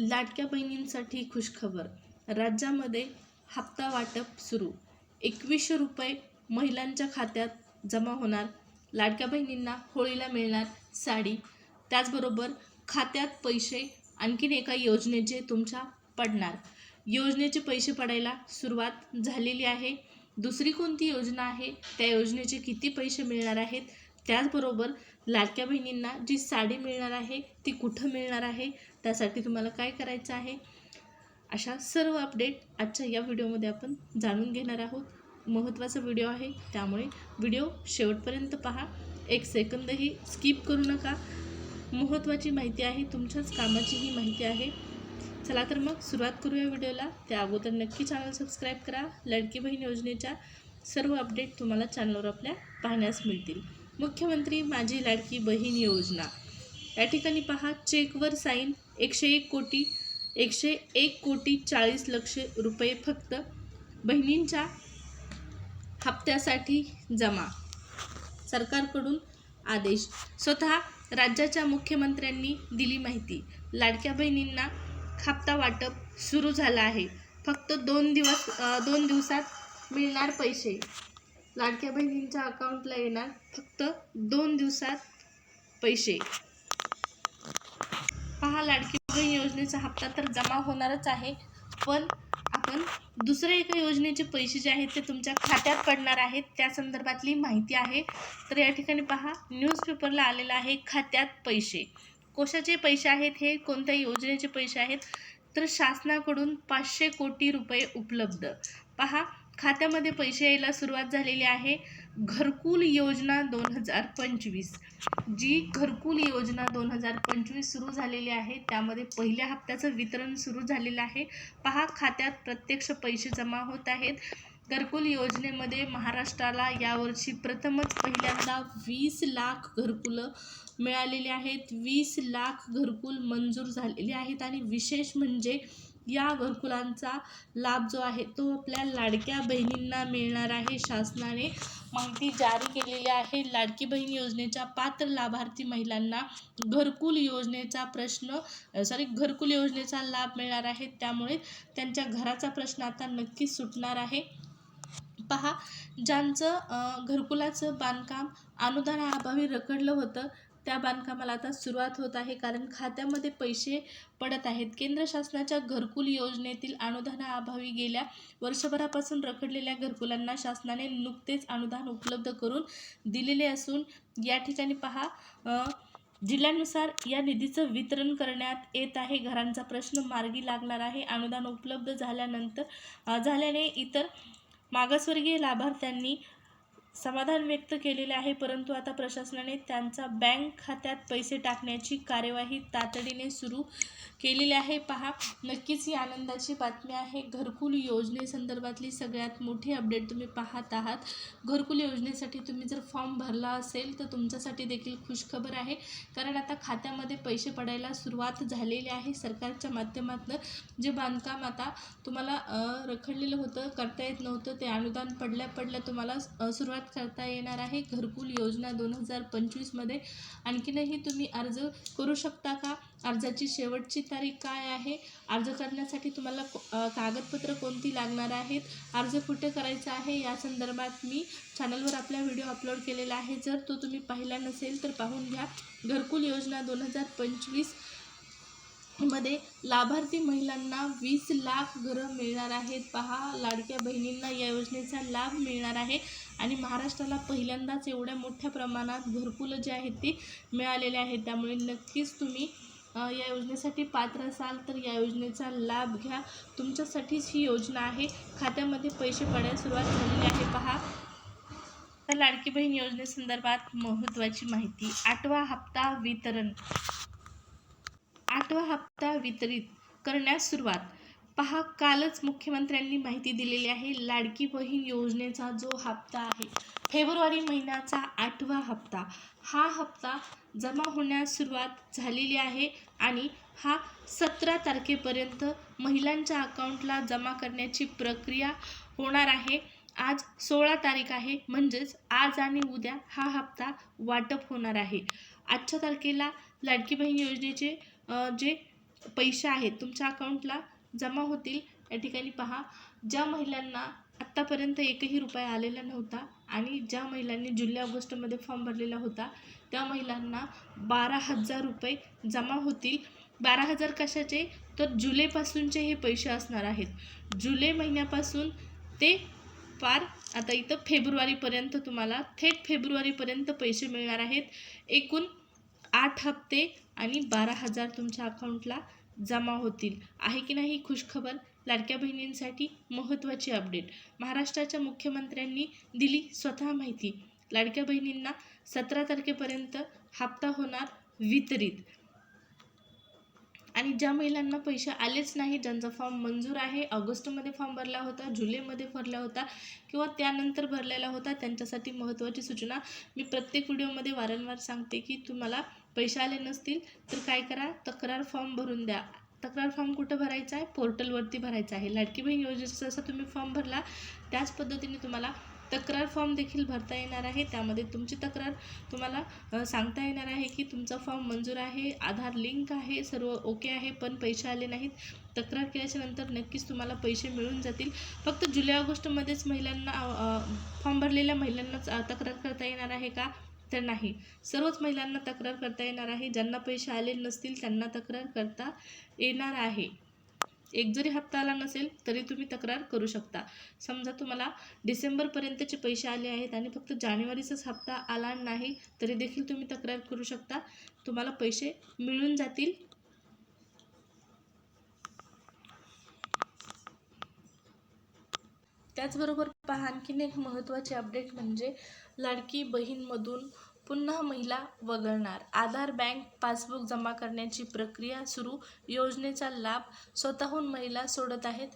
लाडक्या बहिणींसाठी खुशखबर. राज्यामध्ये हप्ता वाटप सुरू. एकवीसशे रुपये महिलांच्या खात्यात जमा होणार. लाडक्या बहिणींना होळीला मिळणार साडी. त्याचबरोबर खात्यात पैसे आणखीन एका योजनेचे तुमच्या पडणार. योजनेचे पैसे पडायला सुरुवात झालेली आहे. दुसरी कोणती योजना आहे? त्या योजनेचे किती पैसे मिळणार आहेत? त्याचबरोबर लाडक्या बहिणींना जी साडी मिळणार आहे ती कुठं मिळणार आहे? त्यासाठी तुम्हाला काय करायचं आहे? अशा सर्व अपडेट आजच्या या व्हिडिओमध्ये आपण जाणून घेणार आहोत. महत्त्वाचा व्हिडिओ आहे. त्यामुळे व्हिडिओ शेवटपर्यंत पहा. एक सेकंदही स्किप करू नका. महत्त्वाची माहिती आहे तुमच्याच कामाची ही माहिती आहे. चला तर मग सुरुवात करूया व्हिडिओला त्या अगोदर नक्की चॅनल सबस्क्राईब करा. लडकी बहीण योजनेच्या सर्व अपडेट तुम्हाला चॅनलवर आपल्या पाहण्यास मिळतील. मुख्यमंत्री माझी लाडकी बहीण योजना. या ठिकाणी पहा चेकवर साईन एकशे एक कोटी एकशे एक कोटी चाळीस लक्ष रुपये फक्त बहिणींच्या हप्त्यासाठी जमा. सरकारकडून आदेश. स्वतः राज्याच्या मुख्यमंत्र्यांनी दिली माहिती. लाडक्या बहिणींना हप्ता वाटप सुरू झालं आहे. फक्त दोन दिवस दोन दिवसात मिळणार पैसे. लाडक्या बहिणींच्या अकाउंटला येणार फक्त दोन दिवसात पैसे. पहा लाडकी बहीण योजनेचा हप्ता तर जमा होणारच आहे पण आपण दुसऱ्या एका योजनेचे पैसे जे आहेत ते तुमच्या खात्यात पडणार आहेत. त्या संदर्भातली माहिती आहे. तर या ठिकाणी पहा न्यूजपेपरला आलेलं आहे खात्यात पैसे. कशाचे पैसे आहेत हे कोणत्या योजनेचे पैसे आहेत? तर शासनाकडून पाचशे कोटी रुपये उपलब्ध. पहा खात्यामध्ये पैसे यायला सुरुवात झालेली आहे. घरकुल योजना दोन हजार पंचवीस. जी घरकुल योजना दोन हजार पंचवीस सुरू झालेली आहे त्यामध्ये पहिल्या हप्त्याचं वितरण सुरू झालेलं आहे. पहा खात्यात प्रत्यक्ष पैसे जमा होत आहेत. घरकुल योजनेमध्ये महाराष्ट्राला यावर्षी प्रथमच पहिल्यांदा वीस लाख घरकुलं मिळालेली आहेत. वीस लाख घरकुल मंजूर झालेली आहेत. आणि विशेष म्हणजे या घरकुलांचा लाभ जो आहे तो आपल्या लाडक्या बहिणींना मिळणार आहे. शासनाने माहिती जारी केलेली आहे. लाडकी बहीण योजनेच्या पात्र लाभार्थी महिलांना घरकुल योजनेचा प्रश्न सॉरी घरकुल योजनेचा लाभ मिळणार आहे. त्यामुळे त्यांच्या घराचा प्रश्न आता नक्कीच सुटणार आहे. पहा ज्यांचं घरकुलाचं बांधकाम अनुदानाअभावी रखडलं होतं त्या बांधकामाला आता सुरुवात होत आहे. कारण खात्यामध्ये पैसे पडत आहेत. केंद्र शासनाच्या घरकुल योजनेतील अनुदानाअभावी गेल्या वर्षभरापासून रखडलेल्या घरकुलांना शासनाने नुकतेच अनुदान उपलब्ध करून दिलेले असून या ठिकाणी पहा जिल्ह्यानुसार या निधीचं वितरण करण्यात येत आहे. घरांचा प्रश्न मार्गी लागणार आहे. अनुदान उपलब्ध झाल्यानंतर झाल्याने इतर मागासवर्गीय लाभार्थ्यांनी समाधान व्यक्त केलेले आहे परंतु आता प्रशासनाने त्यांचा बँक खात्यात पैसे टाकण्याची कार्यवाही तातडीने सुरू केलेली आहे. पहा नक्कीच ही आनंदाची बातमी आहे. घरकुल योजनेसंदर्भातली सगळ्यात मोठी अपडेट तुम्ही पाहत आहात. घरकुल योजनेसाठी तुम्ही जर फॉर्म भरला असेल तर तुमच्यासाठी देखील खुशखबर आहे. कारण आता खात्यामध्ये पैसे पडायला सुरुवात झालेली आहे. सरकारच्या माध्यमातून जे बांधकाम आता तुम्हाला रखडलेलं होतं करता येत नव्हतं ते अनुदान पडल्या पडल्या तुम्हाला सुरुवात सुरुवात करता येणार आहे. घरकुल योजना दोन हजार पंचवीसमध्ये आणखीनही तुम्ही अर्ज करू शकता का? अर्जाची शेवटची तारीख काय आहे? अर्ज करण्यासाठी तुम्हाला कागदपत्र कोणती लागणार आहेत? अर्ज कुठे करायचा आहे? या संदर्भात मी चॅनलवर आपला व्हिडिओ अपलोड केलेला आहे. जर तो तुम्ही पाहिला नसेल तर पाहून घ्या. घरकुल योजना दोन हजार पंचवीस मध्ये लाभार्थी महिलांना वीस लाख घरं मिळणार आहेत. पहा लाडक्या बहिणींना या योजनेचा लाभ मिळणार आहे. आणि महाराष्ट्राला पहिल्यांदाच एवढ्या मोठ्या प्रमाणात घरकुलं जे आहेत ते मिळालेले आहेत. त्यामुळे नक्कीच तुम्ही या योजनेसाठी पात्र असाल तर या योजनेचा लाभ घ्या. तुमच्यासाठीच ही योजना आहे. खात्यामध्ये पैसे पडायला सुरुवात झालेली आहे. पहा. तर लाडकी बहीण योजनेसंदर्भात महत्त्वाची माहिती. आठवा हप्ता वितरण. आठवा हप्ता वितरित करण्यास सुरुवात. पहा कालच मुख्यमंत्र्यांनी माहिती दिलेली आहे लाडकी बहीण योजनेचा जो हप्ता आहे फेब्रुवारी महिन्याचा आठवा हप्ता. हा हप्ता जमा होण्यास सुरुवात झालेली आहे आणि हा सतरा तारखेपर्यंत महिलांच्या अकाउंटला जमा करण्याची प्रक्रिया होणार आहे. आज सोळा तारीख आहे म्हणजेच आज आणि उद्या हा हप्ता वाटप होणार आहे. आजच्या तारखेला लाडकी बहीण योजनेचे जे पैसे आहेत तुमच्या अकाउंटला जमा होतील या ठिकाणी पहा. ज्या महिलांना आत्तापर्यंत एकही रुपया आलेला नव्हता आणि ज्या महिलांनी जुलै ऑगस्टमध्ये फॉर्म भरलेला होता त्या महिलांना बारा हजार रुपये जमा होतील. बारा हजार कशाचे? तर जुलैपासूनचे हे पैसे असणार आहेत. जुलै महिन्यापासून ते फार आता इथं फेब्रुवारीपर्यंत तुम्हाला थेट फेब्रुवारीपर्यंत पैसे मिळणार आहेत. एकूण आठ हप्ते आणि बारा हजार तुमच्या अकाउंटला जमा होतील. आहे की नाही खुशखबर? लाडक्या बहिणींसाठी महत्त्वाची अपडेट महाराष्ट्राच्या मुख्यमंत्र्यांनी दिली स्वतः माहिती. लाडक्या बहिणींना सतरा तारखेपर्यंत हप्ता होणार वितरित. आणि ज्या महिलांना पैसे आलेच नाही ज्यांचा फॉर्म मंजूर आहे ऑगस्टमध्ये फॉर्म भरला होता जुलैमध्ये भरला होता किंवा त्यानंतर भरलेला होता त्यांच्यासाठी महत्त्वाची सूचना मी प्रत्येक व्हिडिओमध्ये वारंवार सांगते की तुम्हाला पैसे आले नसतील तर काय करा तक्रार फॉर्म भरून द्या. तक्रार फॉर्म कुठं भरायचा आहे? पोर्टलवरती भरायचा आहे. लाडकी बहीण योजनेचा जसा तुम्ही फॉर्म भरला त्याच पद्धतीने तुम्हाला तक्रार फॉर्म देखील भरता येणार आहे. त्यामध्ये तुमची तक्रार तुम्हाला सांगता येणार आहे की तुमचा फॉर्म मंजूर आहे आधार लिंक आहे सर्व ओके आहे पण पैसे आले नाहीत. तक्रार केल्याच्यानंतर नक्कीच तुम्हाला पैसे मिळून जातील. फक्त जुलै ऑगस्टमध्येच महिलांना फॉर्म भरलेल्या महिलांनाच तक्रार करता येणार आहे का? तर नाही. सर्वच महिलांना तक्रार करता येणार आहे. ज्यांना पैसे आले नसतील त्यांना तक्रार करता येणार आहे. एक जरी हप्ता आला नसेल तरी तुम्ही तक्रार करू शकता. समजा तुम्हाला डिसेंबरपर्यंतचे पैसे आले आहेत आणि फक्त जानेवारीचाच हप्ता आला नाही तरी देखील तुम्ही तक्रार करू शकता. तुम्हाला पैसे मिळून जातील. त्याचबरोबर पहा आणखीन एक महत्त्वाचे अपडेट म्हणजे लाडकी बहीणमधून पुन्हा महिला वगळणार. आधार बँक पासबुक जमा करण्याची प्रक्रिया सुरू. योजनेचा लाभ स्वतःहून महिला सोडत आहेत.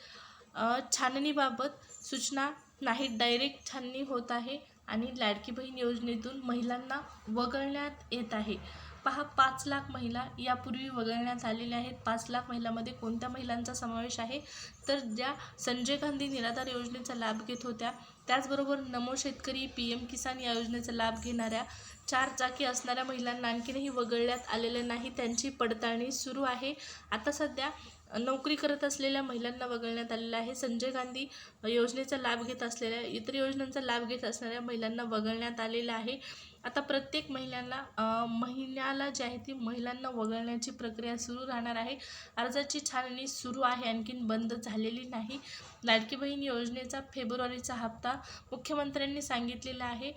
छाननीबाबत सूचना नाही डायरेक्ट छाननी होत आहे आणि लाडकी बहीण योजनेतून महिलांना वगळण्यात येत आहे. पहा पाच लाख महिला यापूर्वी वगळण्यात आलेल्या आहेत. पाच लाख महिलांमध्ये कोणत्या महिलांचा समावेश आहे? तर ज्या संजय गांधी निराधार योजनेचा लाभ घेत होत्या त्याचबरोबर नमो शेतकरी पी एम किसान या योजनेचा लाभ घेणाऱ्या चार चाकी असणाऱ्या महिलांना आणखीनही वगळण्यात आलेले नाही. त्यांची पडताळणी सुरू आहे. आता सध्या नोकरी करत असलेल्या महिलांना वगळण्यात आलेलं आहे. संजय गांधी योजनेचा लाभ घेत असलेल्या इतर योजनांचा लाभ घेत असणाऱ्या महिलांना वगळण्यात आलेलं आहे. आता प्रत्येक महिलांना महिन्याला जी आहे ती महिलांना वगळण्याची प्रक्रिया सुरू राहणार आहे. अर्जाची छाननी सुरू आहे आणखीन बंद झालेली नाही. लाडकी बहीण योजनेचा फेब्रुवारीचा हप्ता मुख्यमंत्र्यांनी सांगितलेला आहे.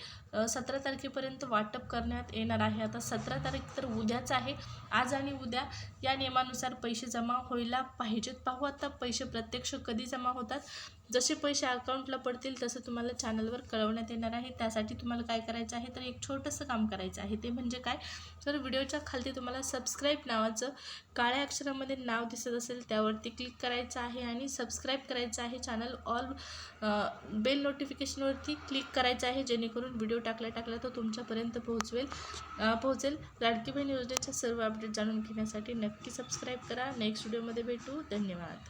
सतरा तारखेपर्यंत वाटप करण्यात येणार आहे. आता सतरा तारीख तर उद्याच आहे. आज आणि उद्या या नियमानुसार पैसे जमा व्हायला पाहिजेत. पाहू आता पैसे प्रत्यक्ष कधी जमा होतात. जसे पैसे अकाउंटला पडतील तसं तुम्हाला चॅनलवर कळवण्यात येणार आहे. त्यासाठी तुम्हाला काय करायचं आहे तर एक छोटंसं काम करायचं आहे. ते म्हणजे काय? तर व्हिडिओच्या खालती तुम्हाला सबस्क्राईब नावाचं काळ्या अक्षरामध्ये नाव दिसत असेल त्यावरती क्लिक करायचं आहे आणि सबस्क्राईब करायचं आहे. चॅनल ऑल बेल नोटिफिकेशनवरती क्लिक करायचं आहे. जेणेकरून व्हिडिओ टाकल्या टाकल्या तो तुमच्यापर्यंत पोहोचवेल. पोहोचेल. लाडकी बहीण योजनेच्या सर्व अपडेट जाणून घेण्यासाठी नक्की सबस्क्राईब करा. नेक्स्ट व्हिडिओमध्ये भेटू. धन्यवाद.